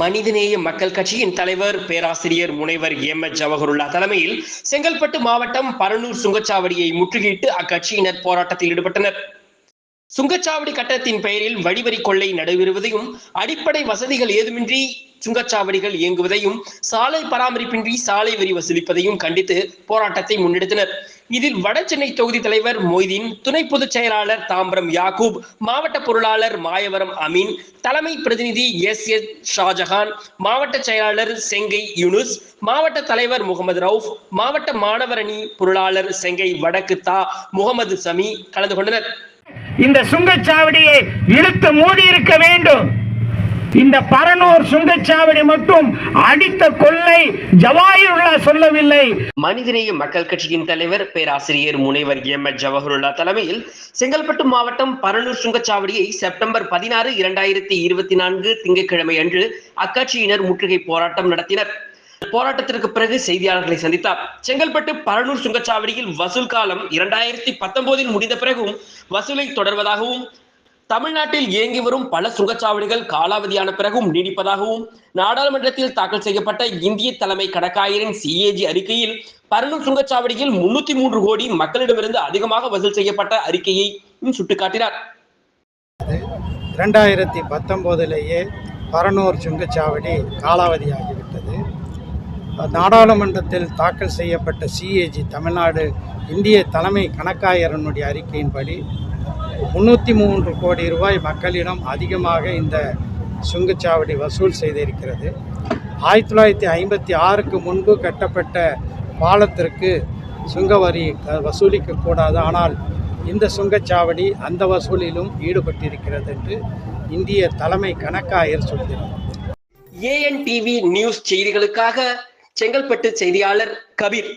மனிதநேய மக்கள் கட்சியின் தலைவர் பேராசிரியர் முனைவர் எம். எச். ஜவஹருல்லா தலைமையில் செங்கல்பட்டு மாவட்டம் பரனூர் சுங்கச்சாவடியை முற்றுகையிட்டு அக்கட்சியினர் போராட்டத்தில் ஈடுபட்டனர். சுங்கச்சாவடி கட்டத்தின் பெயரில் வழிவரி கொள்ளை நடைபெறுவதையும் அடிப்படை வசதிகள் ஏதுமின்றி சுங்கச்சாவடிகள் இயங்குவதையும் சாலை பராமரிப்பின்றி சாலை வரி வசூலிப்பதையும் கண்டித்து போராட்டத்தை முன்னெடுத்தனர். இதில் வட சென்னை தொகுதி தலைவர் மொய்தீன் துணை பொதுச் செயலாளர் தாம்பரம் யாக்கூப் மாவட்ட பொருளாளர் மாயவரம் அமீன் தலைமை பிரதிநிதி எஸ் எஸ் ஷாஜஹான் மாவட்ட செயலாளர் செங்கை யூனுஸ் மாவட்ட தலைவர் முகமது ரவுஃப் மாவட்ட மாணவரணி பொருளாளர் செங்கை வடக்கு தா முகமது சமி கலந்து கொண்டனர். இந்த சுங்கச்சாவடியை இழுத்து மூடி இருக்க வேண்டும். இந்த பரனூர் சுங்கச்சாவடி மட்டும் அடித்த கொள்ளை ஜவாஹிருல்லா சொல்லவில்லை. மனிதநேய மக்கள் கட்சியின் தலைவர் பேராசிரியர் முனைவர் எம். எஸ் ஜவஹருல்லா தலைமையில் செங்கல்பட்டு மாவட்டம் பரனூர் சுங்கச்சாவடியை செப்டம்பர் பதினாறு இரண்டாயிரத்தி இருபத்தி நான்கு திங்கட்கிழமை அன்று அக்கட்சியினர் முற்றுகை போராட்டம் நடத்தினர். போராட்டத்திற்கு பிறகு செய்தியாளர்களை சந்தித்தார். செங்கல்பட்டு பரனூர் சுங்கச்சாவடியில் வசூல் காலம் இரண்டாயிரத்தி பத்தொன்பதில் முடிந்த பிறகும் வசூலை தொடர்வதாகவும் தமிழ்நாட்டில் இயங்கி வரும் பல சுங்கச்சாவடிகள் காலாவதியான பிறகும் நீடிப்பதாகவும் நாடாளுமன்றத்தில் தாக்கல் செய்யப்பட்ட இந்திய தலைமை கணக்காயரின் சிஏஜி அறிக்கையில் பரனூர் சுங்கச்சாவடியில் முன்னூத்தி மூன்று கோடி மக்களிடமிருந்து அதிகமாக வசூல் செய்யப்பட்ட அறிக்கையை சுட்டிக்காட்டினார். இரண்டாயிரத்தி பத்தொன்பதிலேயே பரனூர் சுங்கச்சாவடி காலாவதியாகிவிட்டது. நாடாளுமன்றத்தில் தாக்கல் செய்யப்பட்ட சிஏஜி தமிழ்நாடு இந்திய தலைமை கணக்காயரனுடைய அறிக்கையின்படி முன்னூற்றி மூன்று கோடி ரூபாய் மக்களிடம் அதிகமாக இந்த சுங்கச்சாவடி வசூல் செய்திருக்கிறது. ஆயிரத்தி தொள்ளாயிரத்தி ஐம்பத்தி ஆறுக்கு முன்பு கட்டப்பட்ட பாலத்திற்கு சுங்க வரி வசூலிக்கக்கூடாது ஆனால் இந்த சுங்கச்சாவடி அந்த வசூலிலும் ஈடுபட்டிருக்கிறது என்று இந்திய தலைமை கணக்காயர் சொல்கிறார். ஏஎன் டிவி நியூஸ் செய்திகளுக்காக செங்கல்பட்டு செய்தியாளர் கபீர்.